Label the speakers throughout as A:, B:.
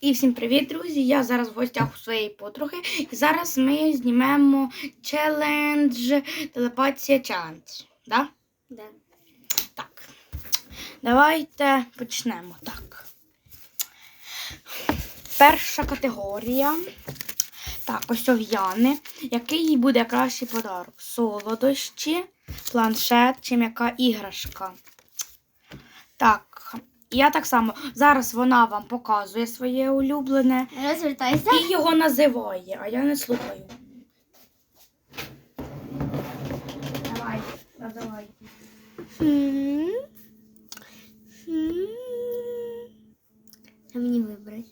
A: І всім привіт, друзі! Я зараз в гостях у своєї подруги. І зараз ми знімемо челендж телепатія челендж. Да?
B: Да.
A: Так. Давайте почнемо. Так. Перша категорія. Так, ось ов'яни. Який їй буде кращий подарок? Солодощі, планшет чи м'яка іграшка? Так. Я так само. Зараз вона вам показує своє улюблене
B: Розвертайся.
A: і його називає, а я не слухаю. Давай, давай.
B: А мені вибрати.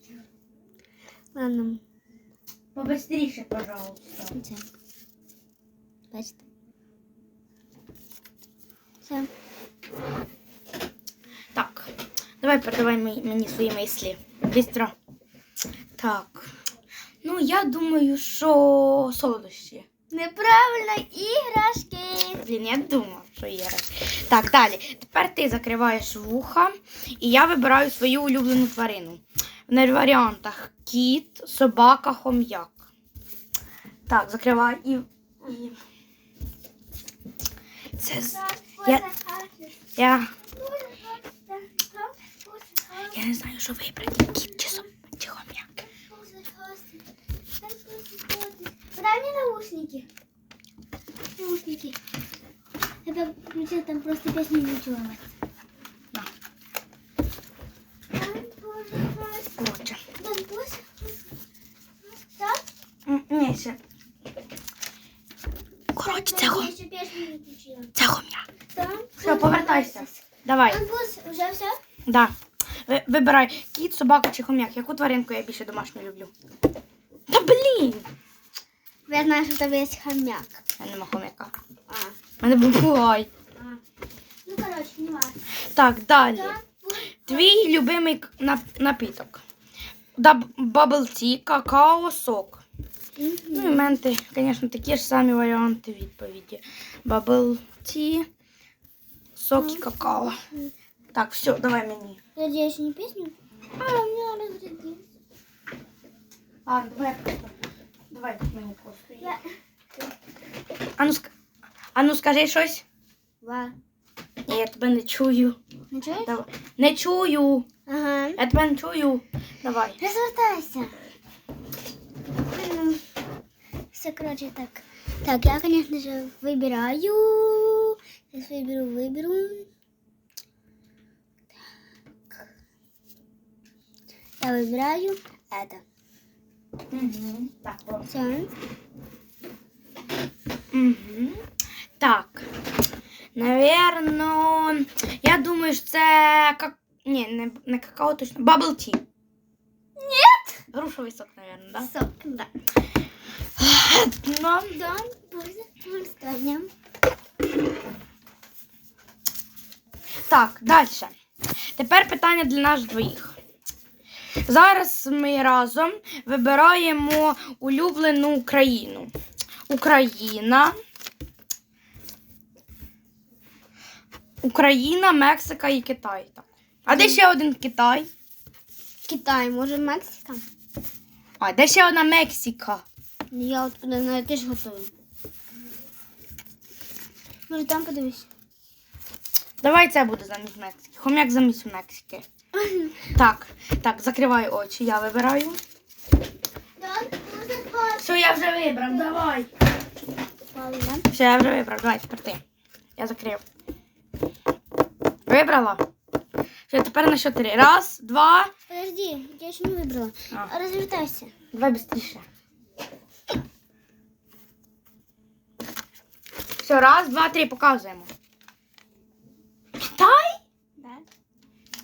B: Ладно,
A: Побыстріше, пожалуйста.
B: це. Бачите? Все.
A: Так, давай передавай мені, свої мислі. Быстро. Так. Ну, я думаю, що солодощі.
B: Неправильно іграшки.
A: Блін, я думав, що є. Так, далі. Тепер ти закриваєш вуха, і я вибираю свою улюблену тварину. В варіантах кіт, собака, хом'як. Так, закривай і. і... Це Я- я, я не знаю, що вибрати. Кіт чи, соб... чи хом'як.
B: Дай мне наушники. Наушники. Это включил там просто песню не учила.
A: На. Коротше.
B: Так?
A: Ні, ще. Коротше, це, хом... Це хом'як. Все, повертайся. Давай.
B: Уже все?
A: Да. Ви- Вибирай кіт, собака чи хом'як. Яку тваринку я більше домашню люблю? Та блін!
B: Я знаю, що в тебе є хомяк.
A: Я нема хом'яка.
B: А.
A: У мене був бугай.
B: а. Ну, короче, не.
A: Так, далі.
B: Так?
A: Твій любимий нап- напіток. Бабл ті, какао, сок. Ну, і в мене, звісно, такі ж самі варіанти відповіді. Бабл ті, сок і какао. Так, все, давай мені.
B: Надеюсь, не песню? А, у меня разрядилась.
A: А, давай просто. Давай мені просто.
B: Я...
A: А ну, ск... а ну скажи щось.
B: Ва.
A: Ні, я тебе не чую.
B: Ну, чуєш?
A: Давай. Не чую.
B: Ага.
A: Я тебе не чую. Давай.
B: Розвертайся. Ну, Все, короче, так. Так, я, конечно же, выбираю. Сейчас выберу, выберу. Я выбираю это.
A: Угу. Так, о.
B: Все.
A: Угу. Так. Наверно, я думаю, що це как... Ні, не, не какао точно. Бабл ті. Ні. Грушовий сок, наверное, да?
B: Сок, да.
A: Ну,
B: Да, будет станем.
A: так, далі. Тепер питання для нас двоїх. Зараз ми разом вибираємо улюблену країну. Україна. Україна, Мексика і Китай. Так. А де ще один Китай?
B: Китай, может, Мексика?
A: А де ще одна Мексика?
B: Я откуда знаю, ти ж готовий. Може, там подивись.
A: Давай це буде замість Мексики. Хом'як замість Мексики. Так, так, закривай очі, я вибираю. Все, я вже вибрав, давай. Все, я вже вибрав, давай тепер ти. Я закрив. Вибрала? Все, тепер на що три. Раз, два.
B: Подожди, я ще не вибрала.
A: А.
B: Розвертайся.
A: Давай швидше. Все, раз, два, три, показуємо. Китай?
B: Да.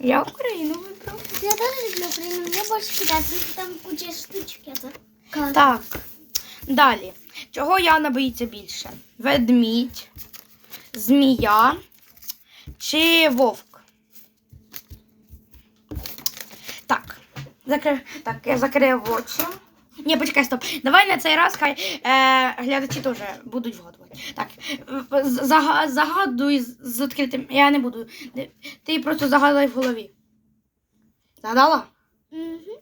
A: Я Україну вибрав.
B: Я теж люблю Україну, мені більше кидать, там куча штучки.
A: Так. Далі. Чого Яна боїться більше? Ведмідь, змія чи вовк? Так. Закри... Так, я закрив очі. Ні, почекай, стоп. Давай на цей раз хай е, глядачі теж будуть вгадувати. Так, зага- загадуй з- відкритим. Я не буду. Ти просто загадай в голові. Загадала?
B: Угу.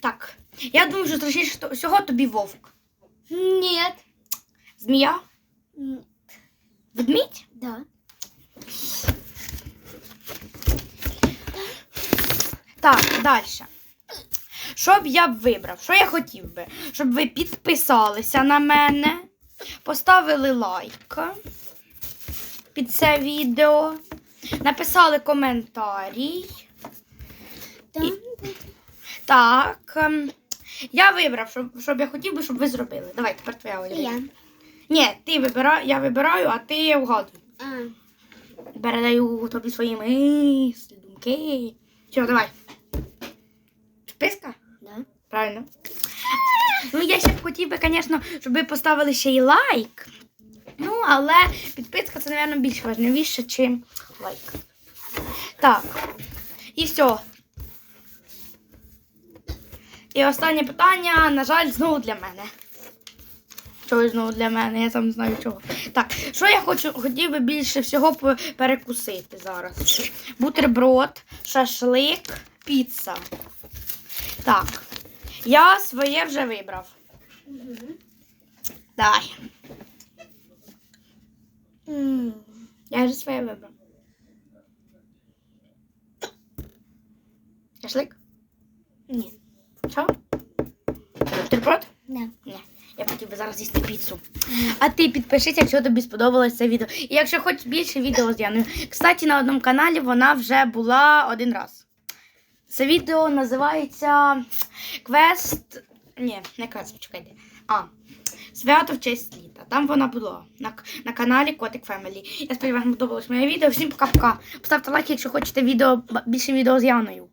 A: Так. Я думаю, що страшніше всього тобі вовк.
B: Ні.
A: Змія?
B: М,
A: Ведмідь?
B: Да.
A: Так, далі. Що б я б вибрав? Що я хотів би? Щоб ви підписалися на мене, поставили лайк під це відео, написали коментарій. І- Так. ем, Я вибрав, щоб, щоб я хотів би, щоб ви зробили. Давай, тепер твоя Оля.
B: Я.
A: Ні, ти вибирай, я вибираю, а ти вгадуй.
B: А,
A: Передаю тобі свої мислі, думки. Все, давай. Правильно. Ну, я ще б хотів би, звісно, щоб ви поставили ще й лайк. Ну, але підписка це, мабуть, більш важливіше, ніж лайк. Так. І все. І останнє питання, на жаль, знову для мене. Чого знову для мене, я сам знаю чого. Так, що я хочу, хотів би більше всього перекусити зараз? Бутерброд, шашлик, піца. Так. Я своє вже вибрав. Давай.
B: М,
A: Я вже своє вибрав. Шашлик?
B: Ні.
A: Що? Бутерброд?
B: Да.
A: Ні. Я хотів би зараз їсти піцу. А ти підпишись, якщо тобі сподобалось це відео. І якщо хочеш більше відео з Яною. Кстати, на одному каналі вона вже була один раз. Це відео називається Квест. Ні, не квест, почекайте. А. Свято в честь літа. Там вона була на, на каналі Котик Фемелі. Я сподіваюся, вам подобалось моє відео. Всім пока-пока. Поставте лайк, якщо хочете відео, більше відео з Яною.